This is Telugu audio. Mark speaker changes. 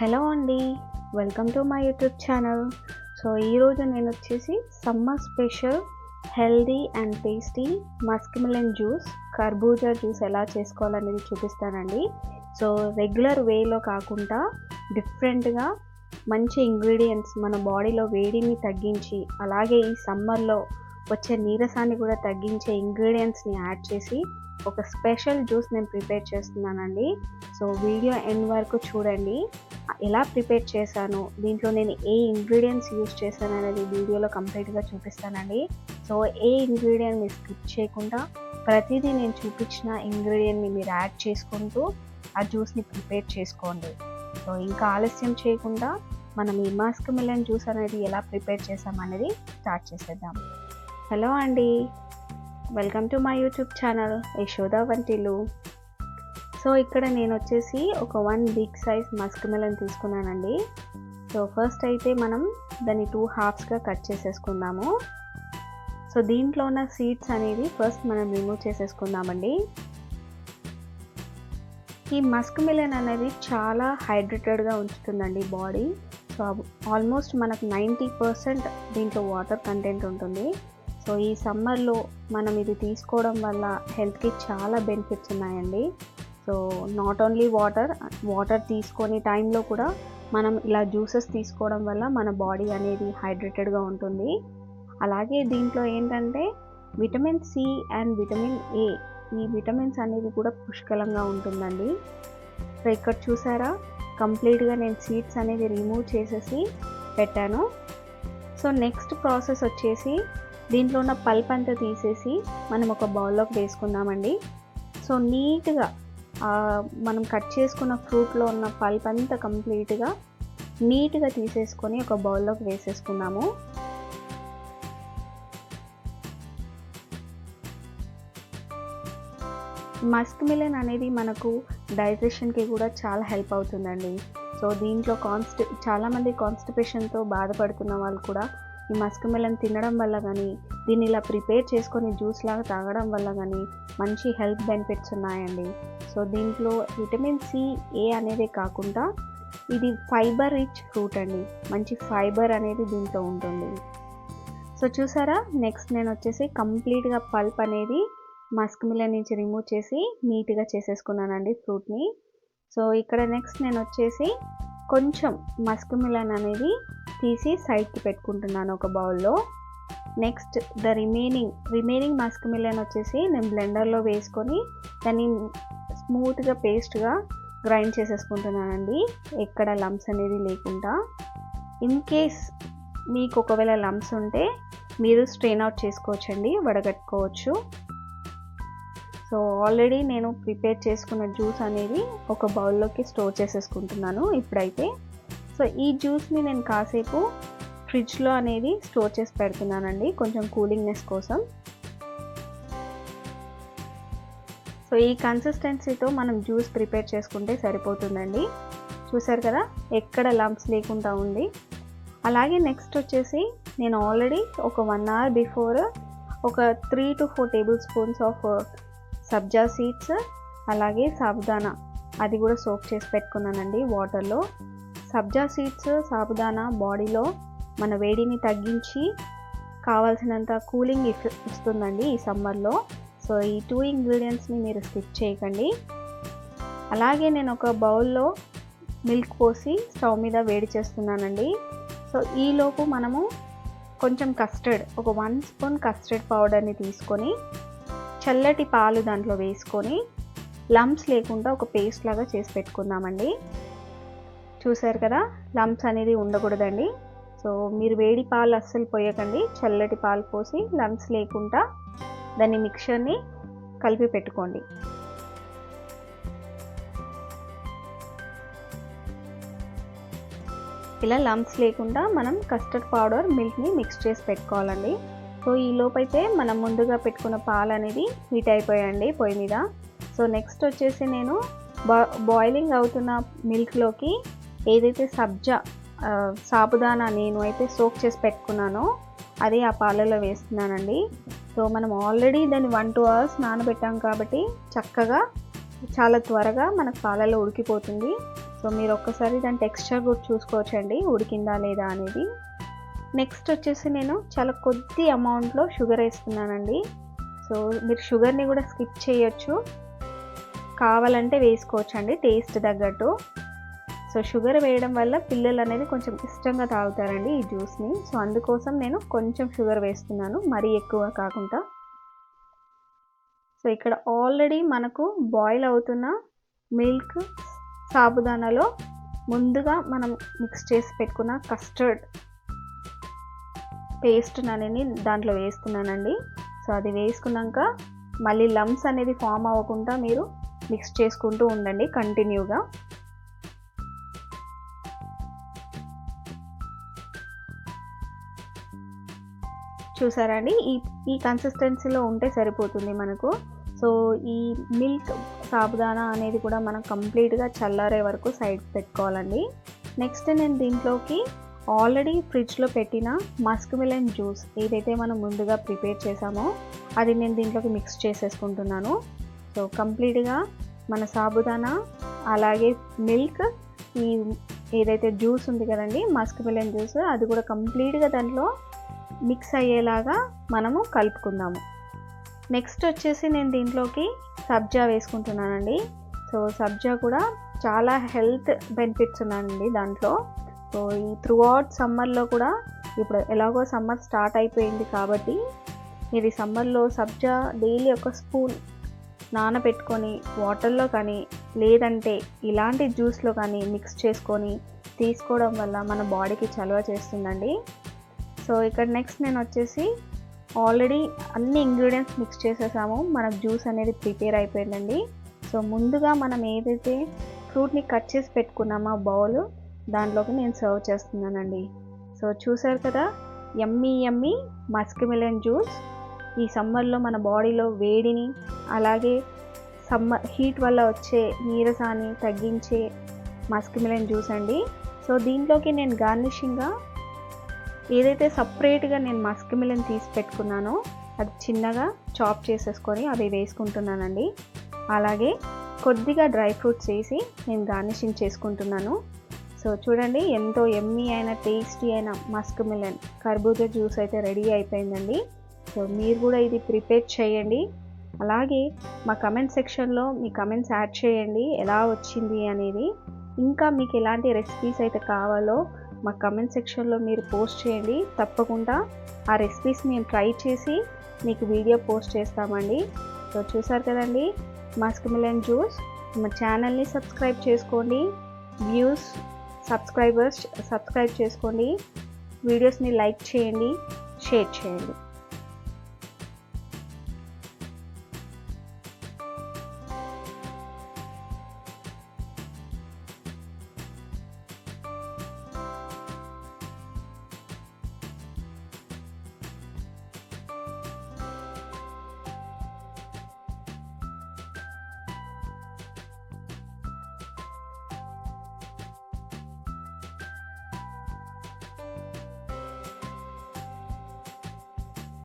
Speaker 1: హలో అండి welcome to my YouTube channel. So ఈరోజు నేను వచ్చేసి summer special healthy and tasty musk melon juice కర్బూజా జ్యూస్ ఎలా చేసుకోవాలనేది చూపిస్తానండి. సో రెగ్యులర్ వేలో కాకుండా డిఫరెంట్గా మంచి ఇంగ్రీడియంట్స్ మన బాడీలో వేడిని తగ్గించి అలాగే ఈ సమ్మర్లో వచ్చే నీరసాన్ని కూడా తగ్గించే ఇంగ్రీడియంట్స్ని యాడ్ చేసి ఒక స్పెషల్ జ్యూస్ నేను ప్రిపేర్ చేస్తున్నానండి. సో వీడియో ఎండ్ వరకు చూడండి. ఎలా ప్రిపేర్ చేశాను దీంట్లో నేను ఏ ఇంగ్రీడియంట్స్ యూజ్ చేశాను అనేది వీడియోలో కంప్లీట్గా చూపిస్తానండి. సో ఏ ఇంగ్రీడియంట్ని స్కిప్ చేయకుండా ప్రతిదీ నేను చూపించిన ఇంగ్రీడియంట్ని మీరు యాడ్ చేసుకుంటూ ఆ జ్యూస్ని ప్రిపేర్ చేసుకోండి. సో ఇంకా ఆలస్యం చేయకుండా మనం ఈ మాస్క్ మిలన్ జ్యూస్ అనేది ఎలా ప్రిపేర్ చేసామనేది స్టార్ట్ చేసేద్దాం. హలో అండి. Welcome to my YouTube channel Yashoda వంటిలు. So ఇక్కడ నేను వచ్చేసి ఒక one big size musk melon తీసుకున్నానండి. సో ఫస్ట్ అయితే మనం దాన్ని టూ హాఫ్స్గా కట్ చేసేసుకుందాము. సో దీంట్లో ఉన్న సీడ్స్ అనేది ఫస్ట్ మనం రిమూవ్ చేసేసుకుందామండి. ఈ మస్క్ మిలన్ అనేది చాలా హైడ్రేటెడ్గా ఉంచుతుందండి బాడీ. సో ఆల్మోస్ట్ మనకు నైంటీ పర్సెంట్ దీంట్లో వాటర్ కంటెంట్ ఉంటుంది. సో ఈ సమ్మర్లో మనం ఇది తీసుకోవడం వల్ల హెల్త్కి చాలా బెనిఫిట్స్ ఉన్నాయండి. So not only water water తీసుకొని టైంలో కూడా మనం ఇలా జ్యూసెస్ తీసుకోవడం వల్ల మన బాడీ అనేది హైడ్రేటెడ్గా ఉంటుంది. అలాగే దీంట్లో ఏంటంటే vitamin C and vitamin A ఈ విటమిన్స్ అనేది కూడా పుష్కలంగా ఉంటుందండి. సో ఇక్కడ చూసారా? కంప్లీట్గా నేను సీడ్స్ అనేది రిమూవ్ చేసేసి పెట్టాను. సో నెక్స్ట్ ప్రాసెస్ వచ్చేసి దీంట్లో ఉన్న పల్ప్ అంతా తీసేసి మనం ఒక బౌల్లోకి వేసుకుందామండి. సో నీట్గా మనం కట్ చేసుకున్న ఫ్రూట్లో ఉన్న పల్ప్ అంతా కంప్లీట్గా నీట్గా తీసేసుకొని ఒక బౌల్లోకి వేసేసుకున్నాము మస్క్ మిలన్ అనేది మనకు డైజెషన్కి కూడా చాలా హెల్ప్ అవుతుందండి. సో దీంట్లో కాన్స్టి చాలామంది కాన్స్టిపేషన్తో బాధపడుతున్న వాళ్ళు కూడా ఈ మస్క్ తినడం వల్ల కానీ దీన్ని ఇలా ప్రిపేర్ చేసుకొని జ్యూస్ లాగా తాగడం వల్ల కానీ మంచి హెల్త్ బెనిఫిట్స్ ఉన్నాయండి. సో దీంట్లో విటమిన్ సి ఏ అనేది కాకుండా ఇది ఫైబర్ రిచ్ ఫ్రూట్ అండి. మంచి ఫైబర్ అనేది దీంట్లో ఉంటుంది. సో చూసారా? నెక్స్ట్ నేను వచ్చేసి కంప్లీట్గా పల్ప్ అనేది మస్క్ మిలన్ నుంచి రిమూవ్ చేసి నీట్గా చేసేసుకున్నానండి ఫ్రూట్ని. సో ఇక్కడ నెక్స్ట్ నేను వచ్చేసి కొంచెం మస్క్ మిలన్ అనేది తీసి సైడ్కి పెట్టుకుంటున్నాను ఒక బౌల్లో. Next the remaining remaining musk melon వచ్చేసి నేను బ్లెండర్లో వేసుకొని దాన్ని స్మూత్గా పేస్ట్గా గ్రైండ్ చేసేసుకుంటున్నానండి. ఎక్కడ లంప్స్ అనేది లేకుండా. ఇన్ కేస్ మీకు ఒకవేళ లంప్స్ ఉంటే మీరు స్ట్రెయిన్ అవుట్ చేసుకోవచ్చండి వడగట్టుకోవచ్చు. సో ఆల్రెడీ నేను ప్రిపేర్ చేసుకున్న జ్యూస్ అనేది ఒక బౌల్లోకి స్టోర్ చేసేసుకుంటున్నాను ఇప్పుడైతే. సో ఈ జ్యూస్ని నేను కాసేపు ఫ్రిడ్జ్లో అనేది స్టోర్ చేసి పెడుతున్నానండి కొంచెం కూలింగ్నెస్ కోసం. సో ఈ కన్సిస్టెన్సీతో మనం జ్యూస్ ప్రిపేర్ చేసుకుంటే సరిపోతుందండి. చూసారు కదా ఎక్కడ లంప్స్ లేకుండా ఉంది. అలాగే నెక్స్ట్ వచ్చేసి నేను ఆల్రెడీ ఒక వన్ అవర్ బిఫోర్ ఒక three to four tablespoons of sabja seeds అలాగే సాబుదానా. అది కూడా సోప్ చేసి పెట్టుకున్నానండి వాటర్లో. సబ్జా సీడ్స్ సాబుదానా బాడీలో మన వేడిని తగ్గించి కావాల్సినంత కూలింగ్ ఇస్తుందండి ఈ సమ్మర్లో. సో ఈ టూ ఇంగ్రీడియంట్స్ని మీరు స్కిప్ చేయకండి. అలాగే నేను ఒక బౌల్లో మిల్క్ పోసి స్టవ్ మీద వేడి చేస్తున్నానండి. సో ఈలోపు మనము కొంచెం కస్టర్డ్ ఒక వన్ స్పూన్ కస్టర్డ్ పౌడర్ని తీసుకొని చల్లటి పాలు దాంట్లో వేసుకొని లంప్స్ లేకుండా ఒక పేస్ట్ లాగా చేసి పెట్టుకుందామండి. చూసారు కదా లంప్స్ అనేది ఉండకూడదండి. సో మీరు వేడి పాలు అస్సలు పోయకండి. చల్లటి పాలు పోసి లంప్స్ లేకుండా దాన్ని మిక్చర్ని కలిపి పెట్టుకోండి. ఇలా లంప్స్ లేకుండా మనం కస్టర్డ్ పౌడర్ మిల్క్ని మిక్స్ చేసి పెట్టుకోవాలండి. సో ఈ లోపైతే మనం ముందుగా పెట్టుకున్న పాలు అనేది హీట్ అయిపోయాయండి పొయ్యి మీద. సో నెక్స్ట్ వచ్చేసి నేను బా బాయిలింగ్ అవుతున్న మిల్క్లోకి ఏదైతే సబ్జా సాబుదానా నేను అయితే సోక్ చేసి పెట్టుకున్నానో అది ఆ పాలలో వేస్తున్నానండి. సో మనం ఆల్రెడీ దాన్ని వన్ టూ అవర్స్ నానబెట్టాం కాబట్టి చక్కగా చాలా త్వరగా మనకు పాలలో ఉడికిపోతుంది. సో మీరు ఒక్కసారి దాని టెక్స్చర్ కూడా చూసుకోవచ్చండి ఉడికిందా లేదా అనేది. నెక్స్ట్ వచ్చేసి నేను చాలా కొద్ది అమౌంట్లో షుగర్ వేసుకున్నానండి. సో మీరు షుగర్ని కూడా స్కిప్ చేయొచ్చు. కావాలంటే వేసుకోవచ్చు అండి టేస్ట్ తగ్గట్టు. సో షుగర్ వేయడం వల్ల పిల్లలు అనేది కొంచెం ఇష్టంగా తాగుతారండి ఈ జ్యూస్ని. సో అందుకోసం నేను కొంచెం షుగర్ వేస్తున్నాను మరీ ఎక్కువ కాకుండా. సో ఇక్కడ ఆల్రెడీ మనకు బాయిల్ అవుతున్న మిల్క్ సాబుదానాలో ముందుగా మనం మిక్స్ చేసి పెట్టుకున్న కస్టర్డ్ పేస్ట్ అనేది దాంట్లో వేస్తున్నానండి. సో అది వేసుకున్నాక మళ్ళీ లమ్స్ అనేది ఫామ్ అవ్వకుండా మీరు మిక్స్ చేసుకుంటూ ఉండండి కంటిన్యూగా. చూసారా అండి? ఈ ఈ కన్సిస్టెన్సీలో ఉంటే సరిపోతుంది మనకు. సో ఈ మిల్క్ సాబుదానా అనేది కూడా మనం కంప్లీట్గా చల్లారే వరకు సైడ్ పెట్టుకోవాలండి. నెక్స్ట్ నేను దీంట్లోకి ఆల్రెడీ ఫ్రిడ్జ్లో పెట్టిన మస్క్ మిలన్ జ్యూస్ ఏదైతే మనం ముందుగా ప్రిపేర్ చేసామో అది నేను దీంట్లోకి మిక్స్ చేసేసుకుంటున్నాను. సో కంప్లీట్గా మన సాబుదానా అలాగే మిల్క్ ఈ ఏదైతే జ్యూస్ ఉంది కదండి మస్క్ మిలన్ జ్యూస్ అది కూడా కంప్లీట్గా దాంట్లో మిక్స్ అయ్యేలాగా మనము కలుపుకుందాము. నెక్స్ట్ వచ్చేసి నేను దీంట్లోకి సబ్జా వేసుకుంటున్నానండి. సో సబ్జా కూడా చాలా హెల్త్ బెనిఫిట్స్ ఉన్నాయండి దాంట్లో. సో ఈ త్రూ అవుట్ సమ్మర్లో కూడా ఇప్పుడు ఎలాగో సమ్మర్ స్టార్ట్ అయిపోయింది కాబట్టి ఇది సమ్మర్లో సబ్జా డైలీ ఒక స్పూన్ నానబెట్టుకొని వాటర్లో కానీ లేదంటే ఇలాంటి జ్యూస్లో కానీ మిక్స్ చేసుకొని తీసుకోవడం వల్ల మన బాడీకి చలవ చేస్తుందండి. సో ఇక్కడ నెక్స్ట్ నేను వచ్చేసి ఆల్రెడీ అన్ని ఇంగ్రీడియంట్స్ మిక్స్ చేసేసాము. మనకు జ్యూస్ అనేది ప్రిపేర్ అయిపోయిందండి. సో ముందుగా మనం ఏదైతే ఫ్రూట్ని కట్ చేసి పెట్టుకున్నామో బౌల్ దాంట్లోకి నేను సర్వ్ చేస్తున్నానండి. సో చూసారు కదా yummy yummy musk melon juice ఈ సమ్మర్లో మన బాడీలో వేడిని అలాగే సమ్మర్ హీట్ వల్ల వచ్చే నీరసాన్ని తగ్గించే మస్క్ మిలన్ జ్యూస్ అండి. సో దీంట్లోకి నేను గార్నిషింగ్గా ఏదైతే సపరేట్గా నేను మస్క్ మిలన్ తీసి పెట్టుకున్నానో అది చిన్నగా చాప్ చేసేసుకొని అవి వేసుకుంటున్నానండి. అలాగే కొద్దిగా డ్రై ఫ్రూట్స్ వేసి నేను గార్నిషింగ్ చేసుకుంటున్నాను. సో చూడండి ఎంతో ఎమ్మీ అయిన టేస్టీ అయిన మస్క్ మిలన్ కర్బూజా జ్యూస్ అయితే రెడీ అయిపోయిందండి. సో మీరు కూడా ఇది ప్రిపేర్ చేయండి. అలాగే మా కమెంట్ సెక్షన్లో మీ కమెంట్స్ యాడ్ చేయండి ఎలా వచ్చింది అనేది. ఇంకా మీకు ఎలాంటి రెసిపీస్ అయితే కావాలో మా కమెంట్ సెక్షన్లో మీరు పోస్ట్ చేయండి. తప్పకుండా ఆ రెసిపీస్ మేము ట్రై చేసి మీకు వీడియో పోస్ట్ చేస్తామండి. సో చూసారు కదండి మస్క్ మిలన్ జ్యూస్. మా ఛానల్ని సబ్స్క్రైబ్ చేసుకోండి. వ్యూస్ సబ్స్క్రైబర్స్ సబ్స్క్రైబ్ చేసుకోండి వీడియోస్ని లైక్ చేయండి షేర్ చేయండి.